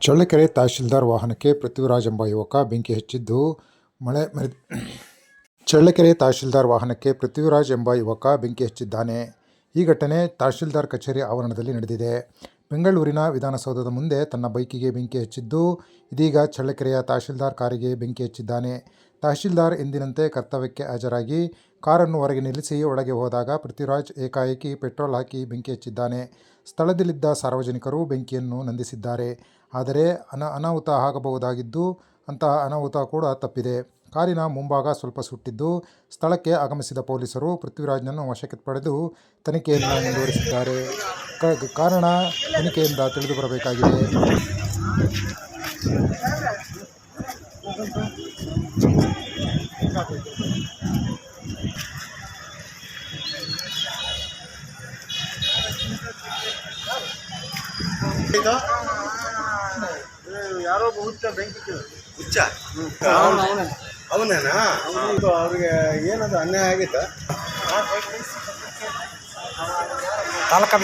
ಚಳ್ಳಕೆರೆ ತಹಶೀಲ್ದಾರ್ ವಾಹನಕ್ಕೆ ಪೃಥ್ವಿರಾಜ್ ಎಂಬ ಯುವಕ ಬೆಂಕಿ ಹಚ್ಚಿದ್ದು ಮಳೆ ಮೆರೆದ ಚಳ್ಳಕೆರೆ ತಹಶೀಲ್ದಾರ್ ವಾಹನಕ್ಕೆ ಪೃಥ್ವಿರಾಜ್ ಎಂಬ ಯುವಕ ಬೆಂಕಿ ಹಚ್ಚಿದ್ದಾನೆ. ಈ ಘಟನೆ ತಹಶೀಲ್ದಾರ್ ಕಚೇರಿ ಆವರಣದಲ್ಲಿ ನಡೆದಿದೆ. ಬೆಂಗಳೂರಿನ ವಿಧಾನಸೌಧದ ಮುಂದೆ ತನ್ನ ಬೈಕಿಗೆ ಬೆಂಕಿ ಹಚ್ಚಿದ್ದು, ಇದೀಗ ಚಳ್ಳಕೆರೆಯ ತಹಶೀಲ್ದಾರ್ ಕಾರಿಗೆ ಬೆಂಕಿ ಹಚ್ಚಿದ್ದಾನೆ. ತಹಶೀಲ್ದಾರ್ ಎಂದಿನಂತೆ ಕರ್ತವ್ಯಕ್ಕೆ ಹಾಜರಾಗಿ ಕಾರನ್ನು ಹೊರಗೆ ನಿಲ್ಲಿಸಿ ಒಳಗೆ ಹೋದಾಗ ಪೃಥ್ವಿರಾಜ್ ಏಕಾಏಕಿ ಪೆಟ್ರೋಲ್ ಹಾಕಿ ಬೆಂಕಿ ಹಚ್ಚಿದ್ದಾನೆ. ಸ್ಥಳದಲ್ಲಿದ್ದ ಸಾರ್ವಜನಿಕರು ಬೆಂಕಿಯನ್ನು ನಂದಿಸಿದ್ದಾರೆ. ಆದರೆ ಅನ ಅನಾಹುತ ಆಗಬಹುದಾಗಿದ್ದು, ಅಂತಹ ಅನಾಹುತ ಕೂಡ ತಪ್ಪಿದೆ. ಕಾರಿನ ಮುಂಭಾಗ ಸ್ವಲ್ಪ ಸುಟ್ಟಿದ್ದು, ಸ್ಥಳಕ್ಕೆ ಆಗಮಿಸಿದ ಪೊಲೀಸರು ಪೃಥ್ವಿರಾಜ್ನನ್ನು ವಶಕ್ಕೆ ಪಡೆದು ತನಿಖೆಯನ್ನು ಮುಂದುವರಿಸಿದ್ದಾರೆ. ಕಾರಣ ತನಿಖೆಯಿಂದ ತಿಳಿದು ಬರಬೇಕಾಗಿದೆ. ಇದು ಯಾರೋ ಹುಚ್ಚ ಬೆಂಕಿ ಹುಚ್ಚ? ಅವನ? ಅವನೇನಾ? ಇದು ಅವ್ರಿಗೆ ಏನದು ಅನ್ಯಾಯ ಆಗಿತ್ತ? ತಾಲೂಕು